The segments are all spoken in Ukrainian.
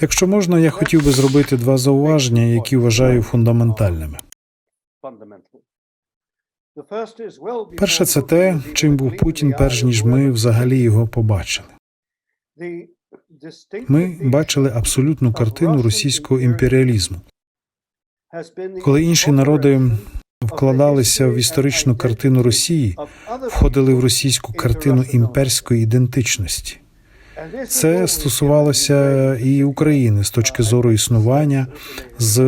Якщо можна, я хотів би зробити два зауваження, які вважаю фундаментальними. Перше, це те, чим був Путін, перш ніж ми взагалі його побачили. Ми бачили абсолютну картину російського імперіалізму. Коли інші народи вкладалися в історичну картину Росії, входили в російську картину імперської ідентичності. Це стосувалося і України з точки зору існування, з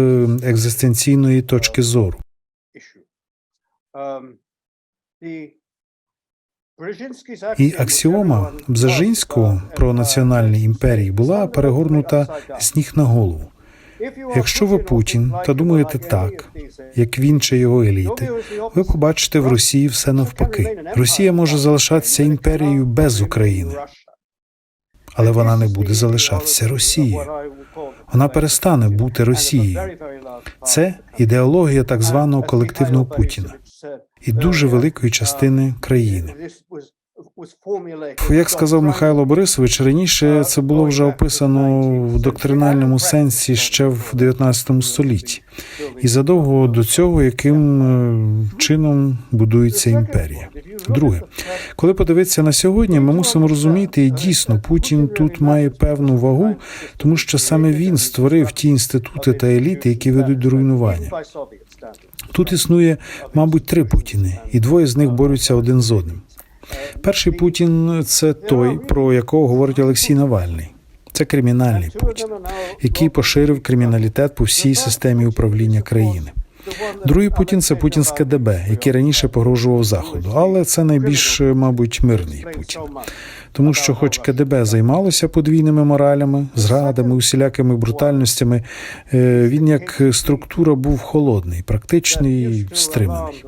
екзистенційної точки зору. І аксіома Бзежинського про національні імперії була перегорнута з ніг на голову. Якщо ви Путін та думаєте так, як він чи його еліти, ви побачите в Росії все навпаки. Росія може залишатися імперією без України, але вона не буде залишатися Росією. Вона перестане бути Росією. Це ідеологія так званого колективного Путіна і дуже великої частини країни. Як сказав Михайло Борисович, раніше це було вже описано в доктринальному сенсі ще в 19 столітті, і задовго до цього, яким е, чином будується імперія. Друге, коли подивитися на сьогодні, ми мусимо розуміти, і дійсно Путін тут має певну вагу, тому що саме він створив ті інститути та еліти, які ведуть до руйнування. Тут існує, мабуть, три Путіни, і двоє з них борються один з одним. Перший Путін це той, про якого говорить Олексій Навальний. Це кримінальний Путін, який поширив криміналітет по всій системі управління країни. Другий Путін це Путін з КДБ, який раніше погрожував заходу, але це найбільш, мабуть, мирний Путін. Тому що, хоч КДБ займалося подвійними моралями, зрадами, усілякими брутальностями, е, він як структура був холодний, практичний, стриманий.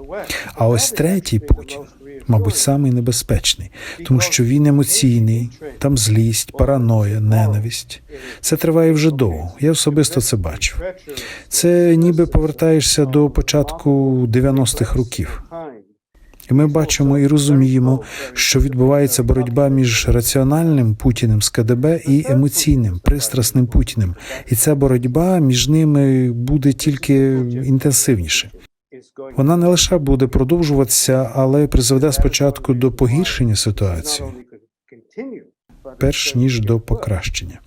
А ось третій Путін. Мабуть, самий небезпечний, тому що він емоційний, там злість, параноя, ненависть. Це триває вже довго. Я особисто це бачив. Це ніби повертаєшся до початку 90-х років. І ми бачимо і розуміємо, що відбувається боротьба між раціональним Путіним з КДБ і емоційним, пристрасним Путіним. І ця боротьба між ними буде тільки інтенсивніше. Вона не лише буде продовжуватися, але й призведе спочатку до погіршення ситуації, перш ніж до покращення.